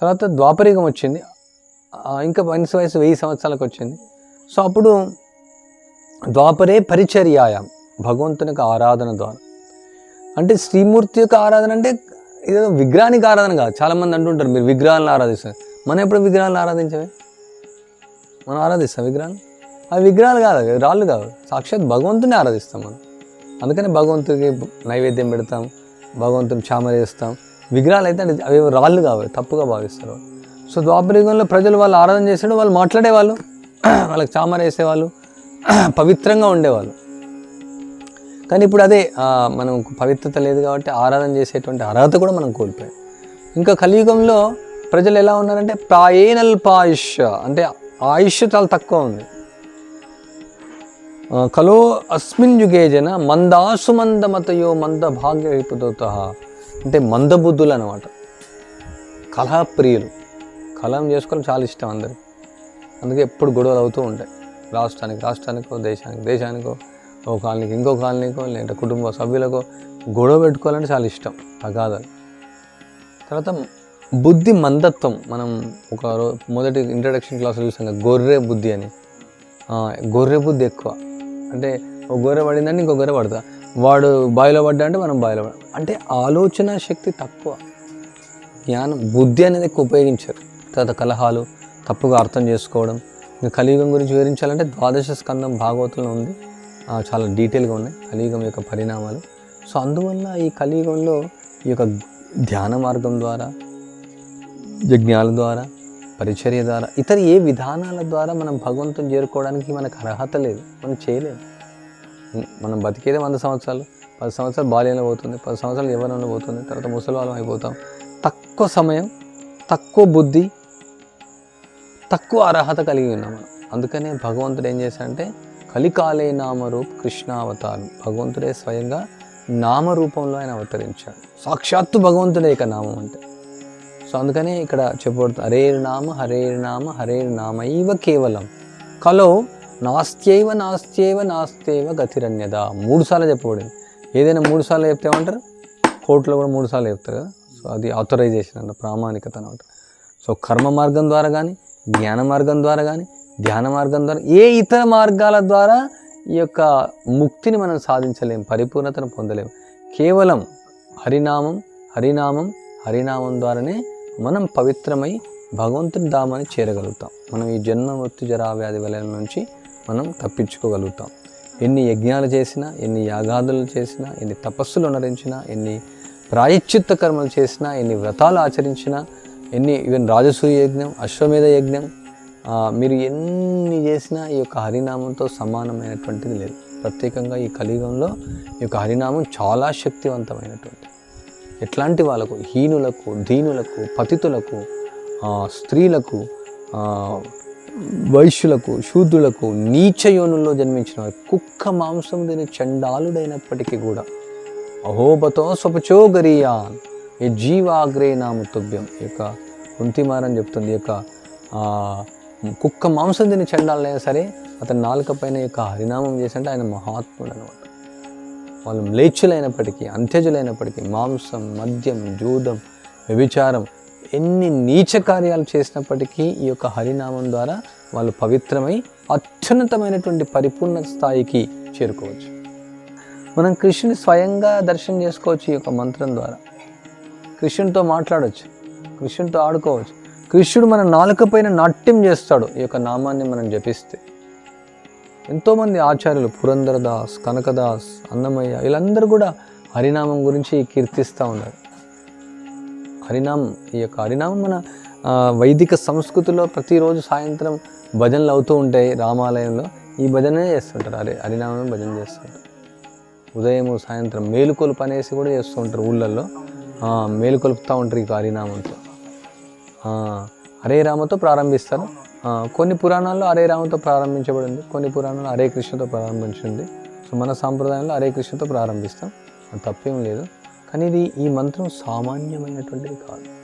తర్వాత ద్వాపరికం వచ్చింది. ఇంకా మనిషి వయసు వెయ్యి సంవత్సరాలకు వచ్చింది. సో అప్పుడు ద్వాపరే పరిచర్యాయం భగవంతుని యొక్క ఆరాధన ద్వారా. అంటే శ్రీమూర్తి యొక్క ఆరాధన అంటే ఏదో విగ్రహానికి ఆరాధన కాదు. చాలామంది అంటుంటారు మీరు విగ్రహాలను ఆరాధిస్తారు. మనం ఎప్పుడు విగ్రహాలను ఆరాధించమే? మనం ఆరాధిస్తాం విగ్రహాలు అవి విగ్రహాలు కాదు రాళ్ళు కాదు. సాక్షాత్ భగవంతుని ఆరాధిస్తాం మనం. అందుకని భగవంతుడికి నైవేద్యం పెడతాం భగవంతుని చామర చేస్తాం విగ్రహాలు అయితే అంటే అవి రాళ్ళు కావు తప్పుగా భావిస్తారు. సో ద్వాపరయుగంలో ప్రజలు వాళ్ళు ఆరాధన చేసాడు వాళ్ళు మాట్లాడేవాళ్ళు వాళ్ళకి చామర వేసేవాళ్ళు పవిత్రంగా ఉండేవాళ్ళు. కానీ ఇప్పుడు అదే మనం పవిత్రత లేదు కాబట్టి ఆరాధన చేసేటువంటి అర్హత కూడా మనం కోల్పోయాం. ఇంకా కలియుగంలో ప్రజలు ఎలా ఉన్నారంటే ప్రాయేనల్పాయుష్ అంటే ఆయుష్ చాలా తక్కువ ఉంది. కలో అస్మిన్ యుగే జన మందాసు మందమతయో మంద భాగ్య తహా అంటే మందబుద్ధులు అనమాట కళాప్రియులు. కలహం చేసుకోవడం చాలా ఇష్టం అందరికి. అందుకే ఎప్పుడు గొడవలు అవుతూ ఉంటాయి. రాష్ట్రానికి రాష్ట్రానికో దేశానికి దేశానికో ఓ కాలనీకి ఇంకో కాలనీకో లేదంటే కుటుంబ సభ్యులకో గొడవ పెట్టుకోవాలంటే చాలా ఇష్టం. అగాధాలు తర్వాత బుద్ధి మందత్వం. మనం ఒక రో- మొదటి ఇంట్రడక్షన్ క్లాస్లో చూసాం కదా, గొర్రె బుద్ధి అని. గొర్రె బుద్ధి ఎక్కువ. అంటే ఒక గొర్రె పడిందంటే ఇంకో గొర్రె పడతా. వాడు బాయిలో పడ్డా అంటే మనం బాయిలో పడ అంటే ఆలోచన శక్తి తక్కువ. జ్ఞానం బుద్ధి అనేది ఎక్కువ ఉపయోగించారు. తర్వాత కలహాలు తప్పుగా అర్థం చేసుకోవడం ఇంకా కలియుగం గురించి వివరించాలంటే ద్వాదశ స్కందం భాగవతంలో ఉంది. చాలా డీటెయిల్గా ఉన్నాయి. కలియుగం యొక్క పరిణామాలు. సో అందువల్ల ఈ కలియుగంలో ఈ యొక్క ధ్యాన మార్గం ద్వారా యజ్ఞాల ద్వారా పరిచర్య ద్వారా ఇతర ఏ విధానాల ద్వారా మనం భగవంతుని చేరుకోవడానికి మనకు అర్హత లేదు. మనం చేయలేము. మనం బతికేదే వంద సంవత్సరాలు. పది సంవత్సరాలు బాల్యంలో పోతుంది పది సంవత్సరాలు ఎవరైనా పోతుంది తర్వాత ముసలివాళ్ళం అయిపోతాం. తక్కువ సమయం తక్కువ బుద్ధి తక్కువ అర్హత కలిగి ఉన్నాం మనం. అందుకనే భగవంతుడు ఏం చేశాడంటే కలికాలే నామరూప్ కృష్ణావతారం. భగవంతుడే స్వయంగా నామరూపంలో ఆయన అవతరించాడు. సాక్షాత్తు భగవంతుడే ఇక నామం అంటే. సో అందుకనే ఇక్కడ చెప్పబడుతుంది హరేర్ నామ హరేర్ నామ హరేర్ నామైవ కేవలం. కలో నాస్త్యైవ నాస్త్యైవ నాస్తేవ గతిరన్యద. మూడు సార్లు చెప్పబడింది. ఏదైనా మూడు సార్లు చెప్తే ఏమంటారు? కోర్టులో కూడా మూడు సార్లు చెప్తారు కదా. సో అది ఆథరైజేషన్ అంట ప్రామాణికత అనమాట సో కర్మ మార్గం ద్వారా కానీ జ్ఞాన మార్గం ద్వారా కానీ ధ్యాన మార్గం ద్వారా ఏ ఇతర మార్గాల ద్వారా ఈ యొక్క ముక్తిని మనం సాధించలేం పరిపూర్ణతను పొందలేం. కేవలం హరినామం హరినామం హరినామం ద్వారానే మనం పవిత్రమై భగవంతుని ధామాన్ని చేరగలుగుతాం. మనం ఈ జన్మ మృత్యు జరా వ్యాధి వలయం నుంచి మనం తప్పించుకోగలుగుతాం. ఎన్ని యజ్ఞాలు చేసినా ఎన్ని యాగాదులు చేసినా ఎన్ని తపస్సులు అనరించినా ఎన్ని ప్రాయశ్చిత్త కర్మలు చేసినా ఎన్ని వ్రతాలు ఆచరించినా ఎన్ని ఈవెన్ రాజసూయ యజ్ఞం అశ్వమేధ యజ్ఞం మీరు ఎన్ని చేసినా ఈ యొక్క హరినామంతో సమానమైనటువంటిది లేదు. ప్రత్యేకంగా ఈ కలియుగంలో ఈ యొక్క హరినామం చాలా శక్తివంతమైనటువంటి. ఎట్లాంటి వాళ్ళకు హీనులకు దీనులకు పతితులకు స్త్రీలకు వైశ్యులకు శూద్రులకు నీచ యోనుల్లో జన్మించిన కుక్క మాంసం తిని చండాలుడైనప్పటికీ కూడా అహోబతో స్వపచో గరీయాన్ ఏ జీవాగ్రే నామతుభ్యం ఈ యొక్క కుంతిమారని చెప్తుంది ఈ యొక్క కుక్క మాంసం తిని చండాలైనా సరే అతని నాలుక పైన యొక్క హరినామం చేసంటే ఆయన మహాత్ముడు అనమాట వాళ్ళు మ్లేచ్చులైనప్పటికీ అంత్యజులైనప్పటికీ మాంసం మద్యం జూదం వ్యభిచారం ఎన్ని నీచ కార్యాలు చేసినప్పటికీ ఈ యొక్క హరినామం ద్వారా వాళ్ళు పవిత్రమై అత్యున్నతమైనటువంటి పరిపూర్ణ స్థాయికి చేరుకోవచ్చు. మనం కృష్ణుని స్వయంగా దర్శనం చేసుకోవచ్చు ఈ యొక్క మంత్రం ద్వారా. కృష్ణునితో మాట్లాడవచ్చు కృష్ణునితో ఆడుకోవచ్చు. కృష్ణుడు మన నాలుక పైన నాట్యం చేస్తాడు ఈ యొక్క నామాన్ని మనం జపిస్తే. ఎంతోమంది ఆచార్యులు పురంధరదాస్ కనకదాస్ అన్నమయ్య వీళ్ళందరూ కూడా హరినామం గురించి కీర్తిస్తూ ఉన్నారు. హరినామం ఈ యొక్క హరినామం మన వైదిక సంస్కృతిలో ప్రతిరోజు సాయంత్రం భజనలు అవుతూ ఉంటాయి రామాలయంలో. ఈ భజనే చేస్తుంటారు. హరి హరినామం భజన చేస్తుంటారు. ఉదయం సాయంత్రం మేలుకొలుపు అనేసి కూడా చేస్తూ ఉంటారు ఊళ్ళల్లో. మేలుకొలుపుతూ ఉంటారు ఈ హరినామంతో. ఆ, హరే రామతో ప్రారంభిస్తారు. కొన్ని పురాణాల్లో హరే రామతో ప్రారంభించబడింది. కొన్ని పురాణాల్లో హరే కృష్ణతో ప్రారంభించింది. సో మన సాంప్రదాయంలో హరే కృష్ణతో ప్రారంభిస్తాం. తప్పేం లేదు. కానీ ఇది ఈ మంత్రం సామాన్యమైనటువంటిది కాదు.